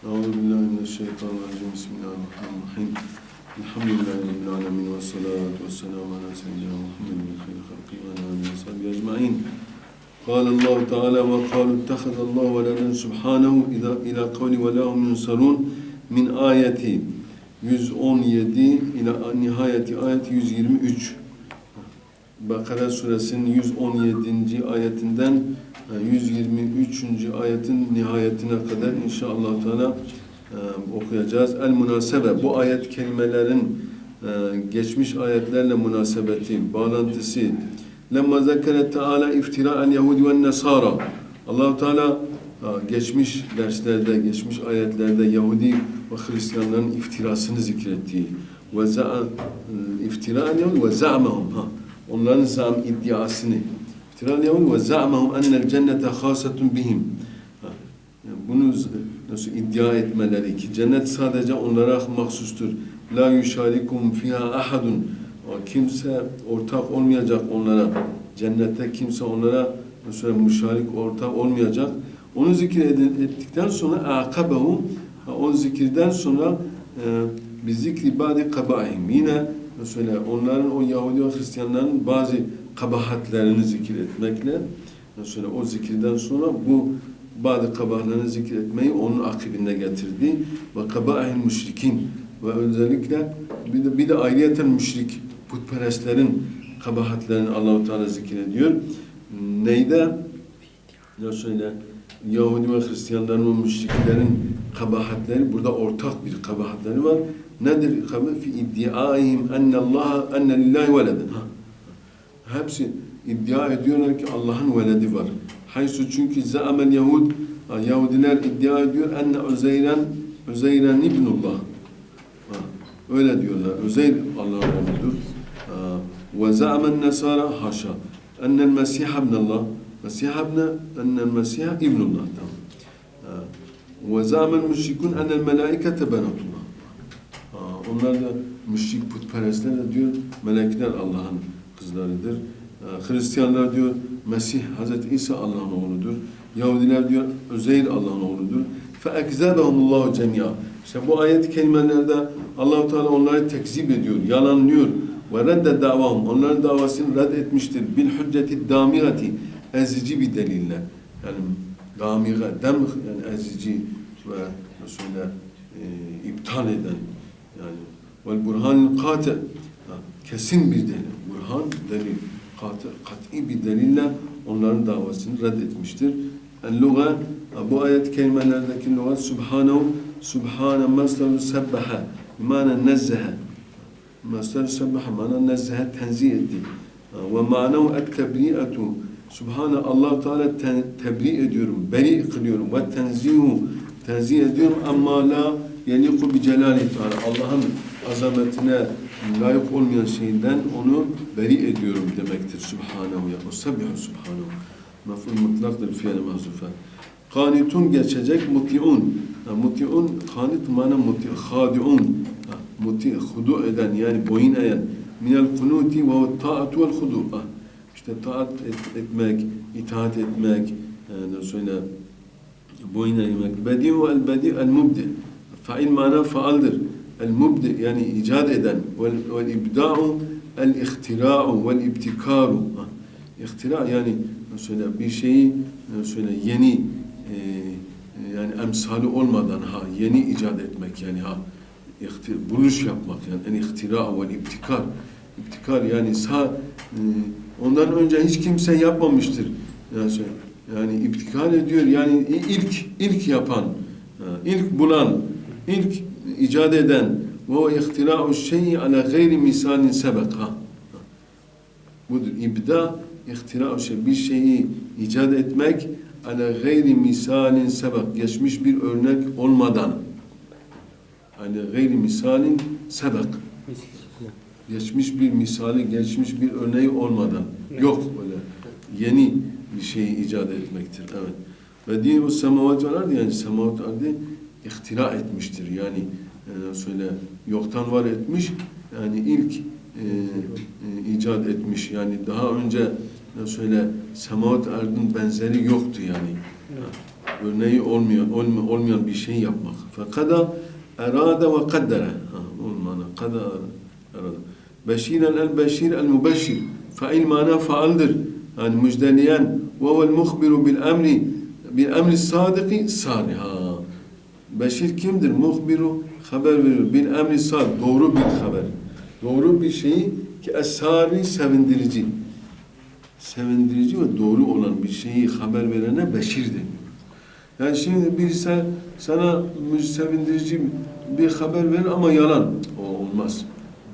أعوذ بالله من الشيطان الرجيم بسم الله الرحمن الرحيم الحمد لله رب العالمين والصلاة والسلام على سيدنا محمد من خير خلقه وعلى آله وصحبه أجمعين قال الله تعالى وقالوا اتخذ الله ولدا سبحانه إذا إلى قول ولا هم ينصرون من آية 117 ila nihayeti ayet 123 Bakara suresinin 117. ayetinden e, 123. ayetin nihayetine kadar inşallah Teala e, okuyacağız. El münasebe bu ayet kelimelerin e, geçmiş ayetlerle münasebeti, bağlantısı. Lemma zekere Teala iftira el Yahudi ve Nesara. Allahu Teala e, geçmiş derslerde, geçmiş ayetlerde Yahudi ve Hristiyanların iftirasını zikrettiği ve e, iftira el Yahudi ve za'mehum ha onların zam iddiasını iftira el Yahudi ve za'mehum ennel cennete khasatun bihim bunu nasıl iddia etmeleri ki cennet sadece onlara mahsustur. La yusharikum fiha ahadun. Kimse ortak olmayacak onlara. Cennette kimse onlara mesela müşarik ortak olmayacak. Onu zikir ettikten sonra akabehu o zikirden sonra e, bir zikri badi kabaihim. Yine mesela onların o Yahudi ve Hristiyanların bazı kabahatlerini zikir etmekle mesela o zikirden sonra bu bazı kabahlarını zikretmeyi onun akibinde getirdi. Ve kabaihil müşrikin ve özellikle bir de, bir de ayrıyeten müşrik putperestlerin kabahatlerini Allahu Teala zikrediyor. Neyde? Ya söyle Yahudi ve Hristiyanların ve müşriklerin kabahatleri burada ortak bir kabahatleri var. Nedir kabahat? Fi iddiaihim enne Allah enne lillahi veleden. Hepsi iddia ediyorlar ki Allah'ın veledi var. Haysu çünkü zâmel Yahud Yahudiler iddia ediyor enne Üzeyren Üzeyren ibnullah. Ha, Öyle diyorlar. Üzeyr Allah'ın oğludur. Ve zâmen nesara haşa. Ennel Mesih ibnullah. Mesih ibne ennel Mesih ibnullah. Tamam. Ha, Ve zâmen müşrikun ennel melaikete benatullah. Ha, Onlar da müşrik putperestler de diyor melekler Allah'ın kızlarıdır. Ha, Hristiyanlar diyor Mesih Hazreti İsa Allah'ın oğludur. Yahudiler diyor Özeyr Allah'ın oğludur. فَاَكْزَبَهُمُ اللّٰهُ cemia. İşte bu ayet kelimelerde Allahu Teala onları tekzip ediyor, yalanlıyor. Ve redde davahum. Onların davasını red etmiştir. Bil hücceti damirati. Ezici bir delille. Yani damire, dem yani ezici ve Resul'e e, iptal eden yani vel burhan kate kesin bir delil. Burhan delil. Katı, kat'i bir delille onların davasını reddetmiştir. El-luga bu ayet kelimelerdeki lugat subhanahu subhane masdaru sebbaha mana nezzehe masdaru sebbaha mana nezzehe tenzih etti. Ve manahu et-tebri'atu Subhane Allah Teala te- tebri ediyorum, beri kılıyorum ve tenzihu tenzih ediyorum ama la yeliku bi celali Teala Allah'ın azametine layık olmayan şeyden onu beri ediyorum demektir. Subhanehu ya. O sabbihu subhanehu. Mef'ul mutlaktır fiil mahzufe. Kanitun geçecek mutiun. Ha, Mutiun kanit mana muti hadiun. Ha, Muti hudu eden yani boyun eğen. Minel kunuti ve taatu vel hudu. İşte taat et- etmek, itaat etmek, yani söyle boyun eğmek. Bedi'u el bedi el mubdi. Fail mana faaldir. El mubdi yani icat eden. Vel, vel ibda'u el ihtira'u vel ibtikaru. İhtira yani söyle bir şeyi söyle yeni e, yani emsali olmadan ha yeni icat etmek yani ha ihti, buluş yapmak yani en ihtira ve ibtikar ibtikar yani sağ ondan önce hiç kimse yapmamıştır yani, söyle, yani ibtikar ediyor yani ilk ilk yapan ha, ilk bulan ilk icat eden ve ihtira'u şeyi ala gayri misalin sebek ha budur. İbda, ihtira şey, bir şeyi icat etmek ala gayri misalin sebek, geçmiş bir örnek olmadan. Ala gayri misalin sebek. Geçmiş bir misali, geçmiş bir örneği olmadan. Yok öyle. Yeni bir şeyi icat etmektir. Evet. Ve diye o semavat vardı yani semavat vardı ihtira etmiştir. Yani e, söyle yoktan var etmiş. Yani ilk e, e, icat etmiş. Yani daha önce ne söyle semavat ardın benzeri yoktu yani. örneği olmayan, olmayan, olmayan bir şey yapmak. Fekada erade ve kaddere. Ha, mana. Kada erade. Beşiren el beşir el mübeşşir. Fail mana faaldir. Yani müjdeleyen ve vel muhbiru bil emri bil emri sadiki sani. Ha. Beşir kimdir? Muhbiru haber veriyor. Bil emri sad. Doğru bir haber. Doğru bir şeyi ki esari sevindirici. Sevindirici ve doğru olan bir şeyi haber verene beşir deniyor. Yani şimdi birisi sana sevindirici bir haber verir ama yalan. O olmaz.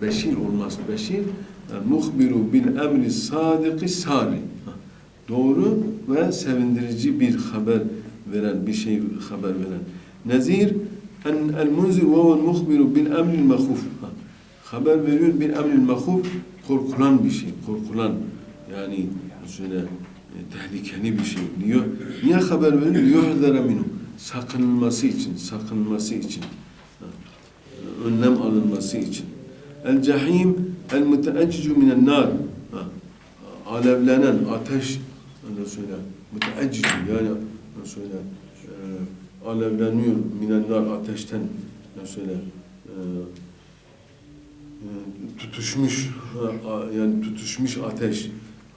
Beşir olmaz. Beşir yani muhbiru bil emri sadiki sari. Doğru ve sevindirici bir haber veren, bir şey haber veren. Nezir el munzir ve huvel muhbiru bil emril mehuf. Ha, Haber veriyor bil emril mehuf korkulan bir şey, korkulan yani şöyle e, tehlikeli bir şey. Niye, niye haber veriyor? Yuhdara minhu. Sakınılması için, sakınılması için. Önlem alınması için. El cehim el müteeccicu minen nar. Alevlenen ateş öyle söyle. Müteeccicu yani öyle söyle. E, alevleniyor minen nar ateşten öyle söyle. E, e, tutuşmuş yani tutuşmuş ateş.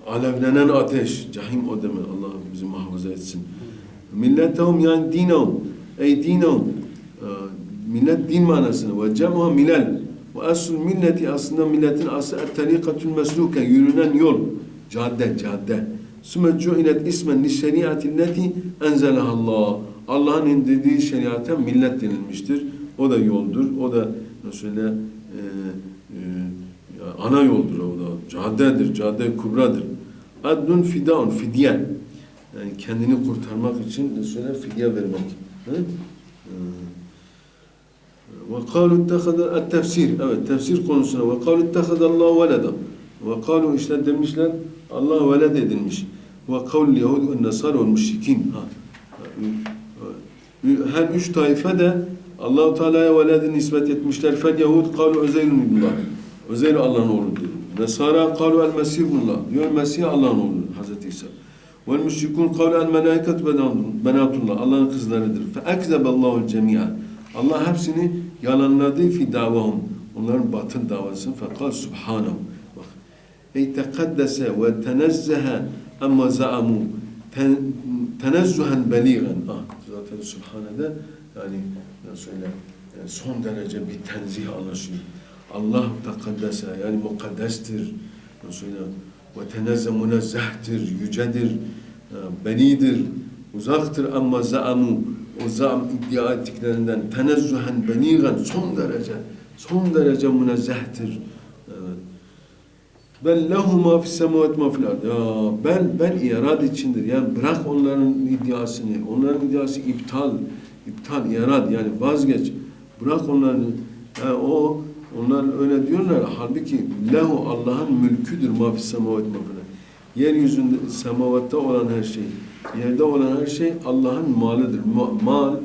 Alevlenen ateş. Cahim o demek. Allah bizi muhafaza etsin. Milletahum yani dinahum. Ey dinahum. Ee, Millet din manasını. Ve cem'uha milal. Ve asıl milleti aslında milletin aslı et-tarikatül mesluke. Yürünen yol. Cadde, cadde. Sümme cu'ilet ismen li şeriatilleti enzelahallah. Allah'ın indirdiği şeriata millet denilmiştir. O da yoldur. O da şöyle e, e, ana yoldur o da. Caddedir, cadde kubradır. Adnun fidaun, fidye. Yani kendini kurtarmak için şöyle fidye vermek. Hı? Ee, Ve kalu ittehada tefsir. Evet tefsir konusuna. Ve kalu ittehada Allah veleda. Ve kalu işte demişler Allah veled edilmiş. Ve kavl Yahudi ve Nasara ve müşrikin. Her üç taife de Allahu Teala'ya veledi nispet etmişler. Fel Yahud kalu Özeyrun ibnullah. Özeyr Allah'ın oğludur. Nesara kalu el Mesih ibnullah. Diyor Mesih Allah'ın oğludur. Hazreti İsa. Vel müşrikun kalu el melaiket benatullah. Allah'ın kızlarıdır. Fe ekzeballahu cemi'a. Allah hepsini yalanladı fi davahum. Onların batıl davası. Fekal subhanahu. Bak. Ey tekaddese ve tenezzehe amma zaamu. Ten, tenezzuhen beligen. Ah, zaten Subhane'de yani nasıl söyle son derece bir tenzih anlaşıyor. Allah tekaddese yani mukaddestir. Nasıl söyle ve tenezze münezzehtir, yücedir, e, belidir, uzaktır ama zaamu o zaam iddia ettiklerinden tenezzuhen beligen son derece son derece münezzehtir. Evet. Ben lehu ma fis semavat ma fil ard. Ya ben ben irad içindir. Yani bırak onların iddiasını. Onların iddiası iptal. iptal irad yani vazgeç. Bırak onları. Yani o onlar öyle diyorlar. Halbuki lehu Allah'ın mülküdür ma fis semavat ma fil. Yeryüzünde semavatta olan her şey, yerde olan her şey Allah'ın malıdır. Ma- mal,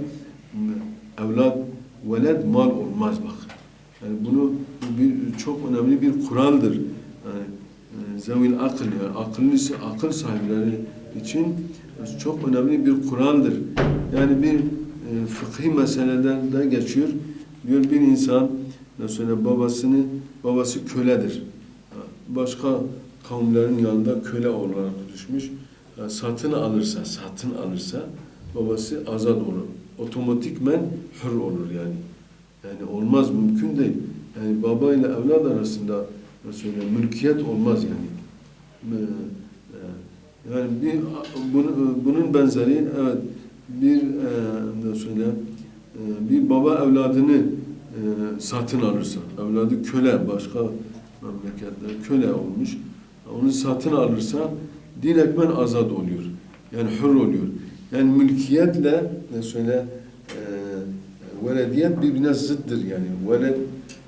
evlat, veled mal olmaz bak. Yani bunu bu bir çok önemli bir kuraldır. Yani e, zevil akıl yani akıllısı akıl sahipleri için çok önemli bir kuraldır. Yani bir e, fıkhi meseleden de geçiyor. Diyor bir insan mesela babasını babası köledir. Başka kavimlerin yanında köle olarak düşmüş. Yani satın alırsa, satın alırsa babası azat olur. Otomatikmen hür olur yani. Yani olmaz, mümkün değil. Yani baba ile evlat arasında söyleyeyim, mülkiyet olmaz yani. Ee, e, Yani bir, bunu- bunun benzeri evet bir e, nasıl söyleyeyim, e, bir baba evladını e, satın alırsa, evladı köle, başka memleketlerde köle olmuş, onu satın alırsa direktmen azat oluyor. Yani hür oluyor. Yani mülkiyetle ne söyle e, velediyet birbirine zıttır yani. Veled,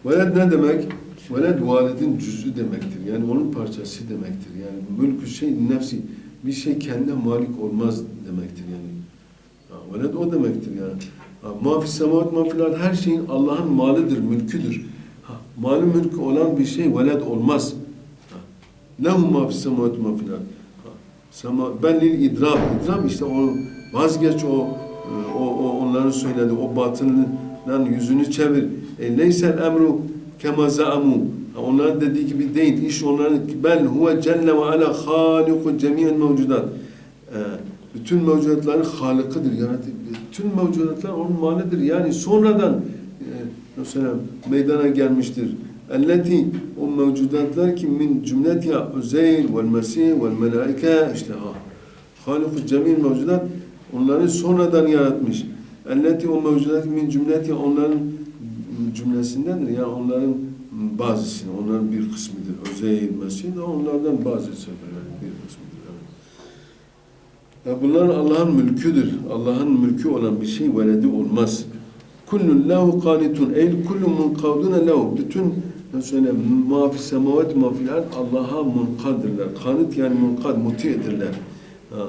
veled ne demek? Veled validin cüzü demektir. Yani onun parçası demektir. Yani mülkü şey nefsi bir şey kendine malik olmaz demektir yani. Ha, veled o demektir yani. Ma fis semavat ma her şeyin Allah'ın malıdır, mülküdür. Ha, malı mülkü olan bir şey veled olmaz. Lehu ma fis semavat ard. Ha, Sema, ben lil idram. İdram işte o vazgeç o o, o onların söyledi o batıldan yüzünü çevir. E, leysel emru kema zaamu. Onların dediği gibi değil. İş onların bel huve celle ve ala haliku cemiyen mevcudat. E, bütün mevcudatların halıkıdır. Yani bütün mevcudatlar onun malidir. Yani sonradan e, mesela meydana gelmiştir. Ki min cümletiha Uzeyr vel Mesih vel melaike işte ha. Haliku cemil mevcudat onları sonradan yaratmış. Elleti o mevcudat min cümletiha onların cümlesindendir. Yani onların bazısını, onların bir kısmıdır. Özeyr, Mesih de onlardan bazı seferler bir kısmıdır. Evet. Ya bunlar Allah'ın mülküdür. Allah'ın mülkü olan bir şey veledi olmaz. Kullun lehu kanitun. Ey kullu munkaduna lehu. Bütün şöyle mafi semavat mafil ard Allah'a munkadırlar. Kanit yani munkad, muti'dirler. Ha.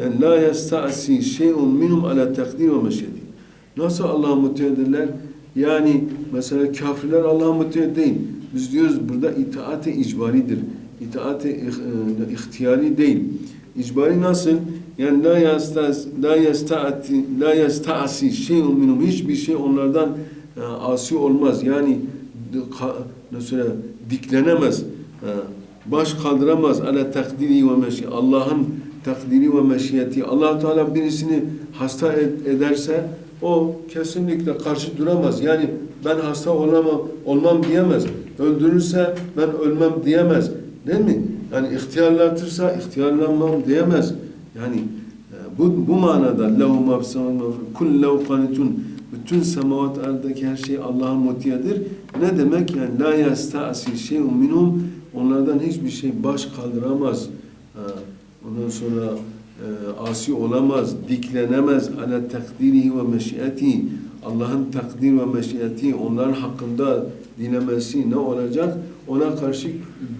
Yani la yesta'si şey'un minhum ala takdir ve meşyedi. Nasıl Allah'a muti'dirler? Yani mesela kafirler Allah'a muti değil. Biz diyoruz burada itaat-ı icbaridir. İtaat-ı ih- e, ihtiyari değil. İcbari nasıl? Yani la yastas la yasta'ati la yasta'si şey'un minhum hiçbir şey onlardan e, asi olmaz. Yani mesela diklenemez. E, baş kaldıramaz ala takdiri ve meşi. Allah'ın takdiri ve meşiyeti. Allah Teala birisini hasta ed- ederse o kesinlikle karşı duramaz. Yani ben hasta olamam, olmam diyemez. Öldürürse ben ölmem diyemez. Değil mi? Yani ihtiyarlatırsa ihtiyarlanmam diyemez. Yani e, bu, bu manada lehu ma fis semavati ve fil- kul lehu kanitun bütün semavat ardaki her şey Allah'ın mutiyedir. Ne demek? Yani la yasta'si şey'un minhum onlardan hiçbir şey baş kaldıramaz. Ha, Ondan sonra e, asi olamaz, diklenemez ala takdirihi ve meşiyeti. Allah'ın takdir ve meşiyeti onların hakkında dilemesi ne olacak? Ona karşı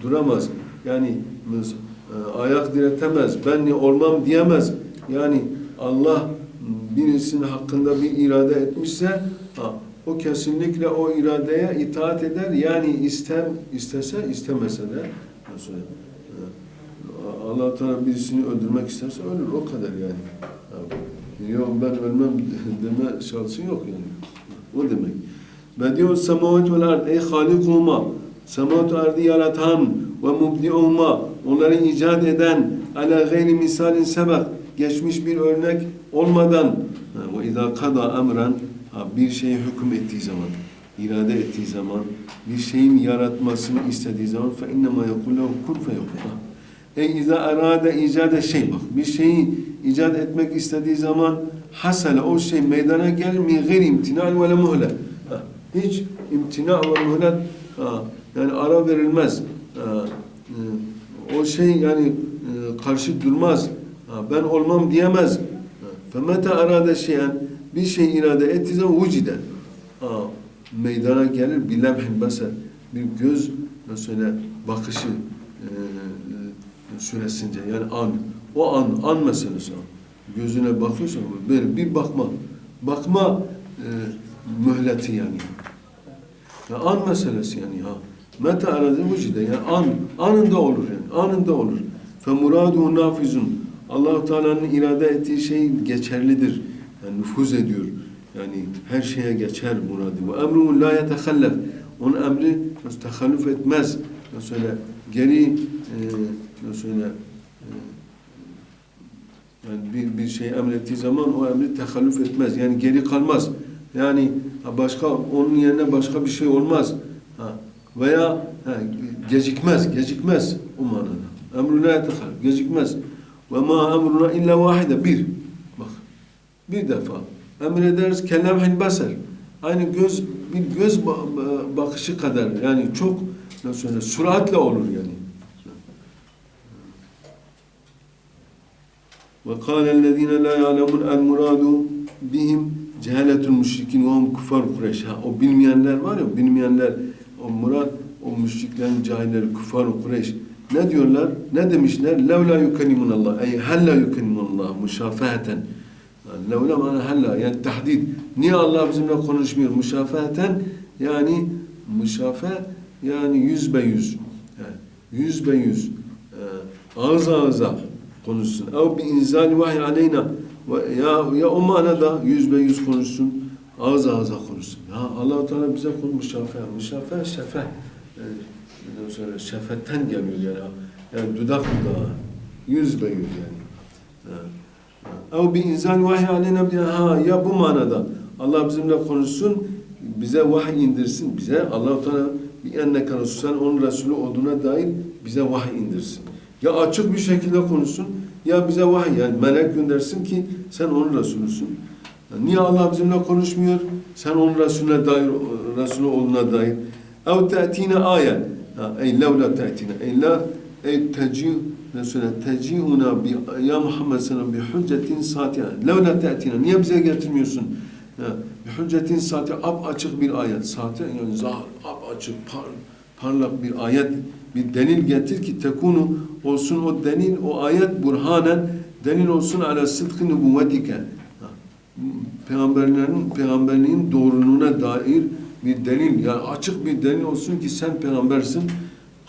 duramaz. Yani e, ayak diretemez, ben olmam diyemez. Yani Allah birisinin hakkında bir irade etmişse o kesinlikle o iradeye itaat eder. Yani istem istese istemese de nasıl e, Allah Teala birisini öldürmek isterse ölür o kadar yani. Yok ben ölmem deme şansı yok yani. O demek. Ve diyor semavat vel ard ey halikuhuma semavat ardı yaratan ve mubdi'uhuma onları icat eden ala gayri misalin sebek geçmiş bir örnek olmadan ve izâ kada emren bir şeye hüküm ettiği zaman irade ettiği zaman bir şeyin yaratmasını istediği zaman fe innema yekullahu kun feyekun. Ha. Ey izâ arâde icade şey bak bir şeyi icat etmek istediği zaman hasale o şey meydana gelir mi gayri imtina ve le muhle. Ha, Hiç imtina ve muhlet yani ara verilmez. Ha, e, O şey yani e, karşı durmaz. Ben olmam diyemez. Femete arade şeyen bir şey irade ettiği zaman vücide. Ha, Meydana gelir bir lemhin beser. Bir göz mesela bakışı e, süresince yani an. O an, an meselesi o. Gözüne bakıyorsan böyle bir bakma. Bakma e, mühleti yani. Ya an meselesi yani ha. Meta aradı vücide yani an, anında olur yani, anında olur. Fe muraduhu nafizun. Allah Teala'nın irade ettiği şey geçerlidir. Yani nüfuz ediyor. Yani her şeye geçer muradı. Ve emruhu la yetehallef. Onun emri tehallüf etmez. Mesela geri e, mesela e, yani bir, bir şey emrettiği zaman o emri tehallüf etmez. Yani geri kalmaz. Yani başka onun yerine başka bir şey olmaz. Veya ha, gecikmez, gecikmez o manada. Emru la yetehallüf, gecikmez. Ve ma emruna illa vahide. Bir. Bak. Bir defa. Emrederiz kelamhin basar. Aynı göz bir göz ba- bakışı kadar yani çok nasıl söyle süratle olur yani. Kâlellezîne lâ ya'lemûn el murâdu bihim cehaletul müşrikin ve hum kuffar Kureyş. Ha, o bilmeyenler var ya bilmeyenler o murad o müşriklerin cahilleri kuffar Kureyş. Ne diyorlar? Ne demişler? Levla yukellimun Allah. Ey hella yukellimun Allah müşafaheten. Levla mana hella yani tahdid. Niye Allah bizimle konuşmuyor? Müşafaheten yani müşafe yani yüz be yüz. Yani yüz be yüz. Ee, ağız ağıza konuşsun. Ev bi inzali vahiy aleyna. Ya, ya o manada yüz be yüz konuşsun, ağız ağza konuşsun. Ya allah Teala bize kul müşafe, müşafe şefe. Yani, ondan sonra şefetten geliyor yani. Yani dudak dudağa, yüz be yüz yani. Ha. Ev bi inzal vahiy aleyna ha ya bu manada Allah bizimle konuşsun, bize vahiy indirsin, bize Allah Teala bir enneke Resul sen onun Resulü olduğuna dair bize vahiy indirsin. Ya açık bir şekilde konuşsun ya bize vahiy yani melek göndersin ki sen onun Resulüsün. Niye Allah bizimle konuşmuyor? Sen onun Resulüne dair, Resulü olduğuna dair. Ev te'tine ayet. Ha, Ey levla te'tine. Ey la ey teci Mesela teciuna bi ya Muhammed sallallahu bi hüccetin satiha. Levla te'tina. Niye bize getirmiyorsun? Bi hüccetin satiha. Ap açık bir ayet. Satiha yani zahir, ap açık, par, parlak bir ayet. Bir delil getir ki tekunu olsun o delil, o ayet burhanen delil olsun ala sıdkı nübüvvetike peygamberlerin peygamberliğin doğruluğuna dair bir delil yani açık bir delil olsun ki sen peygambersin.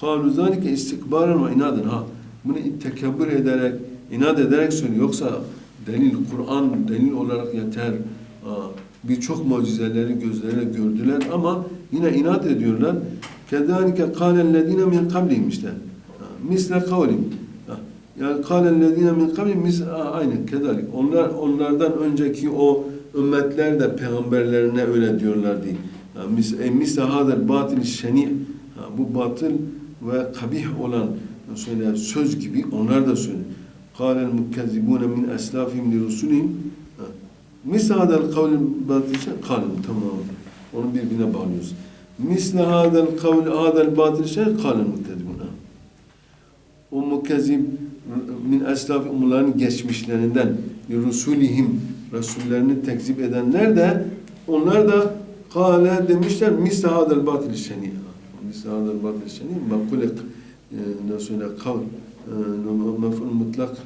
Kavlu zalike istikbaran ve inadın ha. Bunu tekebbür ederek, inat ederek söylüyor. Yoksa delil, Kur'an delil olarak yeter. Birçok mucizeleri gözlerine gördüler ama yine inat ediyorlar. Kedalike kâlellezîne min kablihim işte. Misle kavlim. Yani kâlellezîne min kavim mis aynı kedalik. Onlar onlardan önceki o ümmetler de peygamberlerine öyle diyorlar diye. Yani mis e, hadel batil şeni. Bu batıl ve kabih olan söyle söz gibi onlar da söyle. Kâlel mukkezzibûne min eslâfihim li rusulihim. Mis hadel kavl batil şeni. Kâlem tamam. Onu birbirine bağlıyoruz. Misle hadel kavl hadel batil şeni. Kâlem mukkezzibûne. O mukkezzib min eslaf umurların geçmişlerinden rusulihim Resullerini tekzip edenler de onlar da kâle demişler misle hadel batil şeni. Misle hadel batil şeni makulek nasıl söyle kavl mef'ul mutlak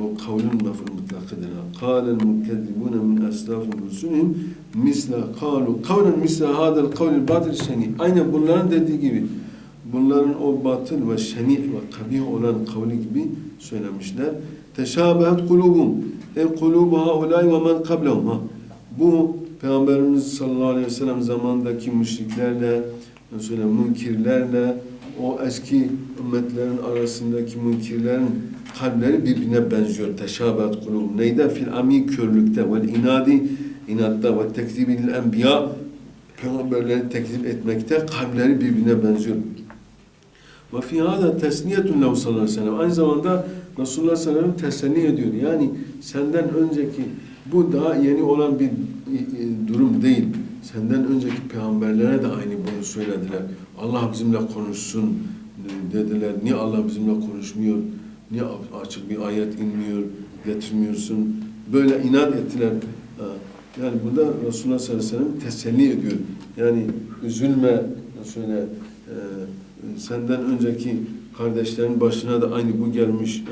o kavlun mef'ul mutlakıdır. Kâlel mukezzibûne min eslâfin rusulihim misle kâlu kavlen misle hadel kavlil batil şeni. Aynen bunların dediği gibi bunların o batıl ve şeni ve kabih olan kavli gibi söylemişler. Teşabehet kulubum. Ey kulubu haulâi ve men kablehum. Bu Peygamberimiz sallallahu aleyhi ve sellem zamanındaki müşriklerle, mesela münkirlerle, o eski ümmetlerin arasındaki münkirlerin kalpleri birbirine benziyor. Teşabehet kulubum. Neyde? Fil ami körlükte vel inadi inatta ve tekzibil enbiya peygamberleri tekzip etmekte kalpleri birbirine benziyor. Ve fi hada tesliyetun lehu sallallahu aleyhi ve sellem. Aynı zamanda Resulullah sallallahu aleyhi ve sellem teselli ediyor. Yani senden önceki bu daha yeni olan bir e, e, durum değil. Senden önceki peygamberlere de aynı bunu söylediler. Allah bizimle konuşsun e, dediler. Niye Allah bizimle konuşmuyor? Niye açık bir ayet inmiyor, getirmiyorsun? Böyle inat ettiler. Yani burada Resulullah sallallahu aleyhi ve sellem teselli ediyor. Yani üzülme, söyle, e, senden önceki kardeşlerin başına da aynı bu gelmiş.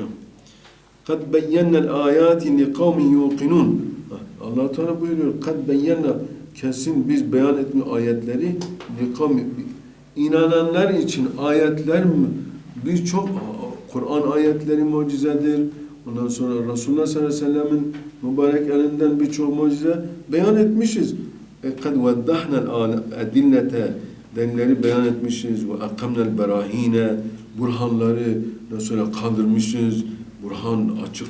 Beyyennel ayati li kavmin yuqinun. Allah Teala buyuruyor. Kad beyyenne kesin biz beyan etme ayetleri kavmin inananlar için ayetler mi birçok Kur'an ayetleri mucizedir. Ondan sonra Resulullah sallallahu aleyhi ve sellem'in mübarek elinden birçok mucize beyan etmişiz. Kad veddahna adillete delilleri beyan etmişiz ve akamnel berahine burhanları mesela kaldırmışız. Burhan açık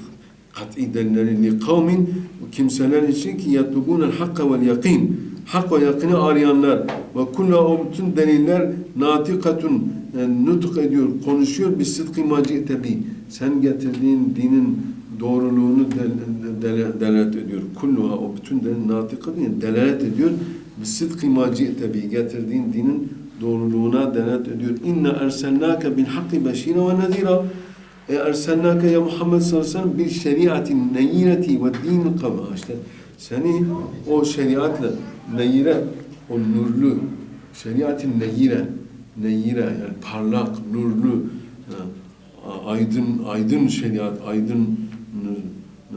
kat'i delilleri li kavmin kimseler için ki yatlubunel hakka vel yakin hak ve yakını arayanlar ve kulla o bütün deliller natikatun yani nutuk ediyor, konuşuyor bir sıdkı maci'te bi. Sen getirdiğin dinin doğruluğunu del- del- delalet ediyor. Kulluha o bütün delil natikatun yani delalet ediyor. Sıdkı maci'te bi. Getirdiğin dinin doğruluğuna delalet ediyor. İnne erselnâke bil hakkı beşîre ve nezîra. E erselnâke ya Muhammed sallallahu aleyhi ve sellem bil şeriatin neyyireti ve dinin kavma. İşte seni o şeriatla neyire, o nurlu, şeriatin neyire, neyire yani parlak, nurlu, ha, aydın, aydın şeriat, aydın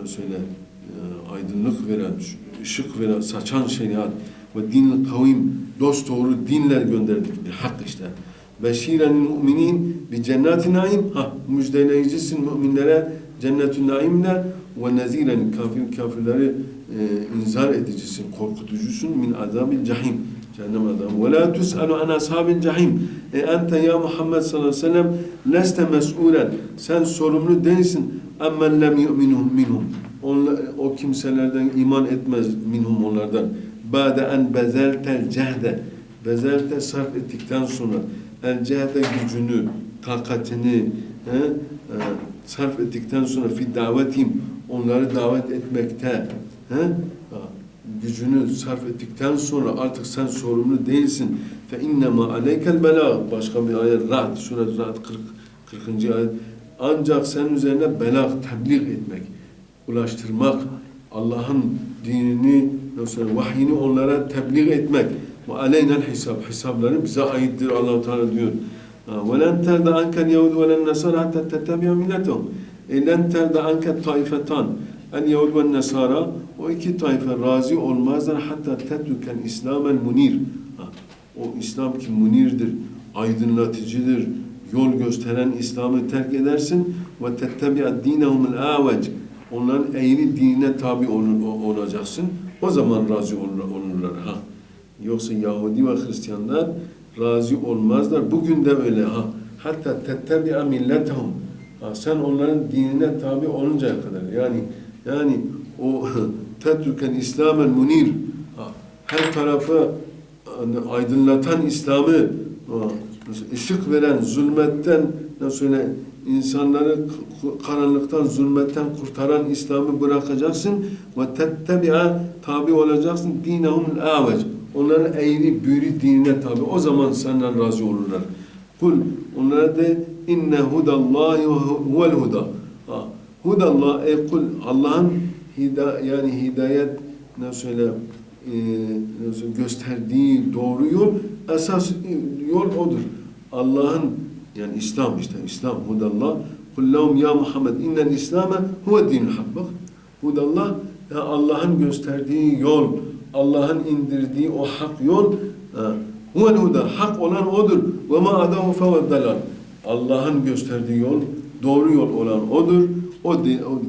ne söyle, e, aydınlık veren, ışık veren, saçan şeriat ve din kavim, dost doğru dinler gönderdik hak işte. Beşiren müminin bir cennet-i naim, ha müjdeleyicisin müminlere cennet-i naimle ve neziren kafir kafirleri e, inzar edicisin, korkutucusun min azabil cahim. Cehennem azabı. Ve la tus'alu an ashabil cahim. E ente ya Muhammed sallallahu aleyhi ve sellem leste mes'ulen. Sen sorumlu değilsin. Ammen lem yu'minhum minhum. Onlar, o kimselerden iman etmez minhum onlardan. Ba'de en bezeltel cehde. Bezelte sarf ettikten sonra el cehde gücünü, takatini he, e, sarf ettikten sonra fi davetim onları davet etmekte he, ha, gücünü sarf ettikten sonra artık sen sorumlu değilsin. Fe innema aleykel bela. Başka bir ayet Ra'd, Sure Ra'd 40, 40. ayet. Ancak senin üzerine belag, tebliğ etmek, ulaştırmak, Allah'ın dinini, nasıl vahyini onlara tebliğ etmek. Ve aleynel hesap. Hesapları bize aittir Allah Teala diyor. وَلَنْ تَرْدَ عَنْكَ الْيَهُودُ وَلَا النَّصَارَى حَتَّى تَتَّبِعَ مِلَّتَهُمْ لَنْ تَرْدَ عَنْكَ الطَّائِفَتَانِ El-Yahud ve Nesara o iki tayfa razı olmazlar hatta tetruken İslamel munir. Ha, O İslam ki munirdir, aydınlatıcıdır, yol gösteren İslam'ı terk edersin ve tettebi'a dinehumul avec. Onların eğri dinine tabi ol- ol- olacaksın. O zaman razı olur- olurlar. Ha. Yoksa Yahudi ve Hristiyanlar razı olmazlar. Bugün de öyle ha. Hatta tettebi'a milletahum. Ha, sen onların dinine tabi oluncaya kadar yani yani o tetruken İslamel munir ha, her tarafı hani, aydınlatan İslam'ı ışık veren zulmetten nasıl söyle insanları karanlıktan zulmetten kurtaran İslam'ı bırakacaksın. Ve tettebi'a tabi olacaksın. Dinehum avec onların eğri büğrü dinine tabi. O zaman senden razı olurlar. Kul onlara de inne hudallahi huvel huda. Hudallah ey kul Allah'ın hida yani hidayet ne söyle e, gösterdiği doğru yol esas yol odur. Allah'ın yani İslam işte İslam hudallah. Kul lehum ya Muhammed innel İslame huve dinul hak. Bak hudallah ya Allah'ın gösterdiği yol Allah'ın indirdiği o hak yol ha, huvel huda hak olan odur. Ve ma adahu fevel Allah'ın gösterdiği yol doğru yol olan odur. O, di, o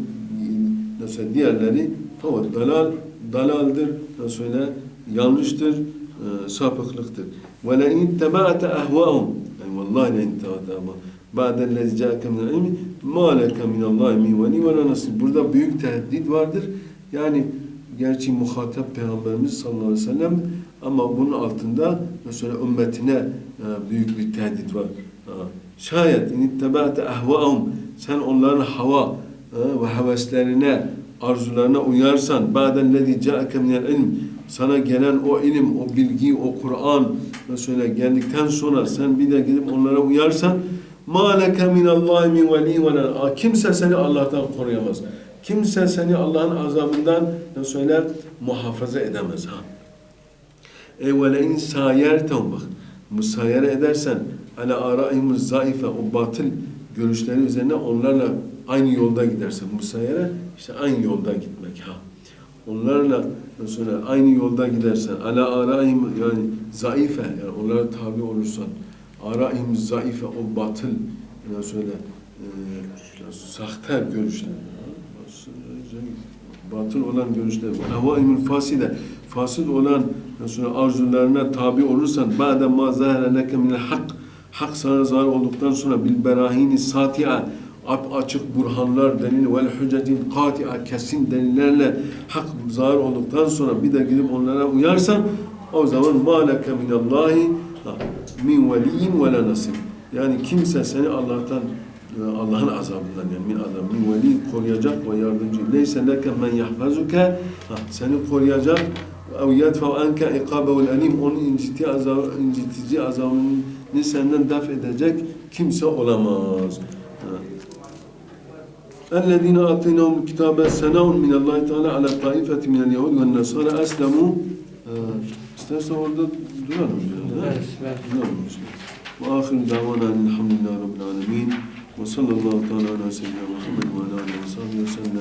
nasıl diğerleri fakat dalal dalaldır. Nasıl öyle yanlıştır e, sapıklıktır. Ve la in ahwaahum yani vallahi la in tabaata ahwaahum ba'de allazi ca'aka min ilmi ma laka min Allah min veli ve nasir burada büyük tehdit vardır yani gerçi muhatap peygamberimiz sallallahu aleyhi ve sellem ama bunun altında mesela ümmetine e, büyük bir tehdit var. Ha. Şayet in ittaba'te ahvaahum sen onların hava e, ve heveslerine, arzularına uyarsan ba'dellezî ca'ake minel ilm sana gelen o ilim, o bilgi, o Kur'an mesela geldikten sonra sen bir de gidip onlara uyarsan مَا لَكَ مِنَ اللّٰهِ مِنْ وَلِيٍّ وَلَا Kimse seni Allah'tan koruyamaz. Kimse seni Allah'ın azabından ne söyler? Muhafaza edemez. Ha. E ve le in sayertehum bak. Musayere edersen ala araihimuz zaife o batıl görüşleri üzerine onlarla aynı yolda gidersen musayere işte aynı yolda gitmek ha. Onlarla sonra aynı yolda gidersen ala araihim yani zaife yani onlara tabi olursan araihim zaife o batıl yani söyle e, sahte görüşler batıl olan görüşler havaimul faside fasıl olan sonra arzularına tabi olursan ba'de ma zahara leke minel hak hak sana zahar olduktan sonra bil berahini sati'a açık burhanlar delil vel hüccecin kati'a kesin delillerle hak zahar olduktan sonra bir de gidip onlara uyarsan o zaman ma leke minallahi min veliyyin ve la nasir yani kimse seni Allah'tan Allah'ın azabından yani min azab min veli koruyacak ve yardımcı. Leyse leke men yahfazuke seni koruyacak ev yedfev anke ikabevel alim onun inciti azab, incitici azabını senden def edecek kimse olamaz. اَلَّذ۪ينَ اَعْطِينَهُمْ الْكِتَابَ سَنَوْنْ مِنَ اللّٰهِ تَعَالَى عَلَى طَائِفَةِ مِنَ الْيَهُودِ وَالنَّصَارَى أَسْلَمُوا İstersen orada duralım. Yani, ha? Evet, evet. Duralım işte. وآخر دعوانا أن الحمد لله رب العالمين وصلى الله تعالى على سيدنا محمد وعلى آله وصحبه وسلم